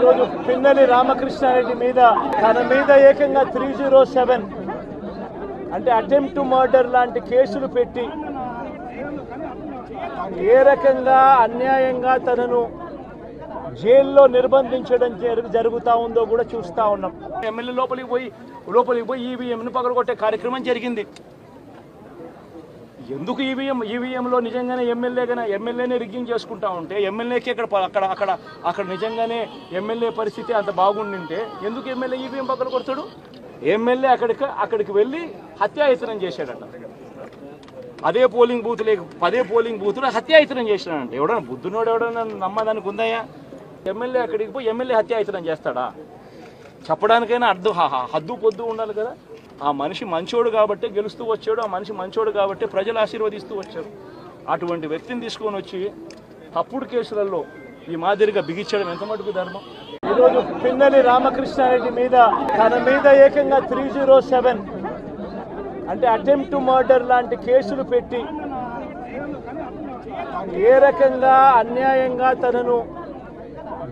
ఈరోజు పిన్నెలి రామకృష్ణారెడ్డి మీద తన మీద ఏకంగా త్రీ జీరో సెవెన్ అంటే అటెంప్ట్ మర్డర్ లాంటి కేసులు పెట్టి ఏ రకంగా అన్యాయంగా తనను జైల్లో నిర్బంధించడం జరుగు ఉందో కూడా చూస్తా ఉన్నాం. ఎమ్మెల్యే లోపలికి పోయి లోపలికి పోయి ఈవీఎంను పగలగొట్టే కార్యక్రమం జరిగింది. ఎందుకు ఈవీఎం ఈవీఎంలో నిజంగానే ఎమ్మెల్యేగానే ఎమ్మెల్యేనే రిగ్గింగ్ చేసుకుంటా ఉంటే ఎమ్మెల్యేకి అక్కడ అక్కడ అక్కడ అక్కడ నిజంగానే ఎమ్మెల్యే పరిస్థితి అంత బాగుండింటే ఎందుకు ఎమ్మెల్యే ఈవీఎం పక్కన కొడతాడు? ఎమ్మెల్యే అక్కడికి అక్కడికి వెళ్ళి హత్యాయతనం చేశాడట. అదే పోలింగ్ బూత్ లేక పదే పోలింగ్ బూత్లో హత్యాయతనం చేసినాడంట ఎవడన్నా బుద్ధునోడు ఎవడన్నా నమ్మదానికి ఉందాయా ఎమ్మెల్యే అక్కడికి పోయి ఎమ్మెల్యే హత్యాయతనం చేస్తాడా? చెప్పడానికైనా అర్థం హద్దు పొద్దు ఉండాలి కదా. ఆ మనిషి మంచోడు కాబట్టి గెలుస్తూ వచ్చాడు ఆ మనిషి మంచోడు కాబట్టి ప్రజలు ఆశీర్వదిస్తూ వచ్చారు. అటువంటి వ్యక్తిని తీసుకొని వచ్చి తప్పుడు కేసులలో ఈ మాదిరిగా బిగించడం ఎంత మటుకు ధర్మం? ఈరోజు పిన్నెలి రామకృష్ణారెడ్డి మీద తన మీద ఏకంగా త్రీ జీరో సెవెన్ అంటే అటెంప్ట్ టు మర్డర్ లాంటి కేసులు పెట్టి ఏ రకంగా అన్యాయంగా తనను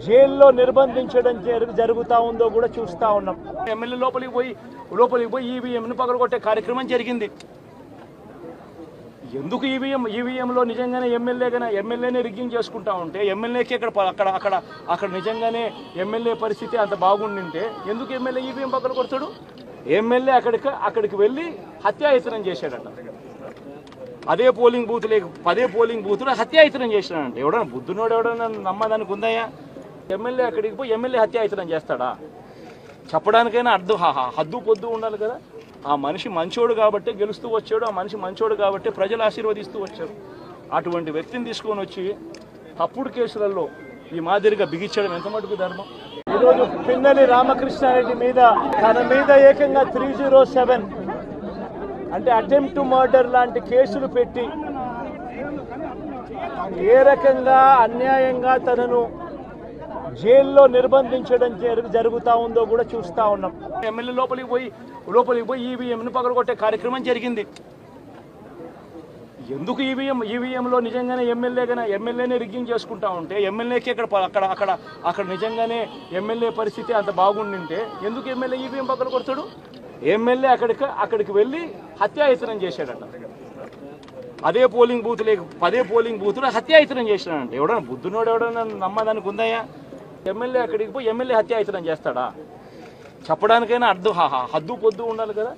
జైల్లో నిర్బంధించడం జరుగు ఉందో కూడా చూస్తూ ఉన్నాం. ఎమ్మెల్యే లోపలికి పోయి లోపలికి పోయి ఈవీఎంను పగలగొట్టే కార్యక్రమం జరిగింది. ఎందుకు ఈవీఎం ఈవీఎంలో నిజంగానే ఎమ్మెల్యేగానే ఎమ్మెల్యేనే రిగ్గింగ్ చేసుకుంటా ఉంటే ఎమ్మెల్యేకి అక్కడ అక్కడ అక్కడ అక్కడ నిజంగానే ఎమ్మెల్యే పరిస్థితి అంత బాగుండింటే ఎందుకు ఎమ్మెల్యే ఈవీఎం పక్కన కొడతాడు ఎమ్మెల్యే అక్కడికి అక్కడికి వెళ్ళి హత్యాయతనం చేశాడట. అదే పోలింగ్ బూత్ లేక పదే పోలింగ్ బూత్లో హత్యాయతనం చేసినాడంట ఎవడన్నా బుద్ధునోడు ఎవడన్నా నమ్మదానికి ఉందాయా ఎమ్మెల్యే అక్కడికి పోయి ఎమ్మెల్యే హత్యాయతనం చేస్తాడా? చెప్పడానికైనా అర్థం హద్దు పొద్దు ఉండాలి కదా. ఆ మనిషి మంచోడు కాబట్టి గెలుస్తూ వచ్చాడు ఆ మనిషి మంచోడు కాబట్టి ప్రజలు ఆశీర్వదిస్తూ వచ్చారు. అటువంటి వ్యక్తిని తీసుకొని వచ్చి తప్పుడు కేసులలో ఈ మాదిరిగా బిగించడం ఎంత మటుకు ధర్మం? ఈరోజు పిన్నెలి రామకృష్ణారెడ్డి మీద తన మీద ఏకంగా త్రీ జీరో సెవెన్ అంటే అటెంప్ట్ టు మర్డర్ లాంటి కేసులు పెట్టి ఏ రకంగా అన్యాయంగా తనను జైల్లో నిర్బంధించడం జరుగు జరుగుతా ఉందో కూడా చూస్తూ ఉన్నాం. ఎమ్మెల్యే లోపలికి పోయి లోపలికి పోయి ఈవీఎంను పగలగొట్టే కార్యక్రమం జరిగింది. ఎందుకు ఈవీఎం ఈవీఎంలో నిజంగానే ఎమ్మెల్యేగానే ఎమ్మెల్యేనే రిగ్గింగ్ చేసుకుంటా ఉంటే ఎమ్మెల్యేకి అక్కడ అక్కడ అక్కడ అక్కడ నిజంగానే ఎమ్మెల్యే పరిస్థితి అంత బాగుండింటే ఎందుకు ఎమ్మెల్యే ఈవీఎం పక్కన కొడతాడు? ఎమ్మెల్యే అక్కడికి అక్కడికి వెళ్ళి హత్యాయతనం చేశాడట. అదే పోలింగ్ బూత్ లేక పదే పోలింగ్ బూత్లో హత్యాయతనం చేసినాడంట ఎవడన్నా బుద్ధునోడు ఎవడన్నా నమ్మదానికి ఉందయ్యా ఎమ్మెల్యే అక్కడికి పోయి ఎమ్మెల్యే హత్యాయతనం చేస్తాడా? చెప్పడానికైనా అర్థం హద్దు పొద్దు ఉండాలి కదా.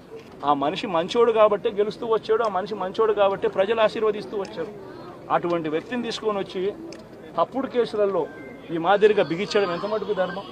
ఆ మనిషి మంచోడు కాబట్టి గెలుస్తూ వచ్చాడు ఆ మనిషి మంచోడు కాబట్టి ప్రజలు ఆశీర్వదిస్తూ వచ్చారు. అటువంటి వ్యక్తిని తీసుకొని వచ్చి తప్పుడు కేసులలో ఈ మాదిరిగా బిగించడం ఎంత మటుకు ధర్మం?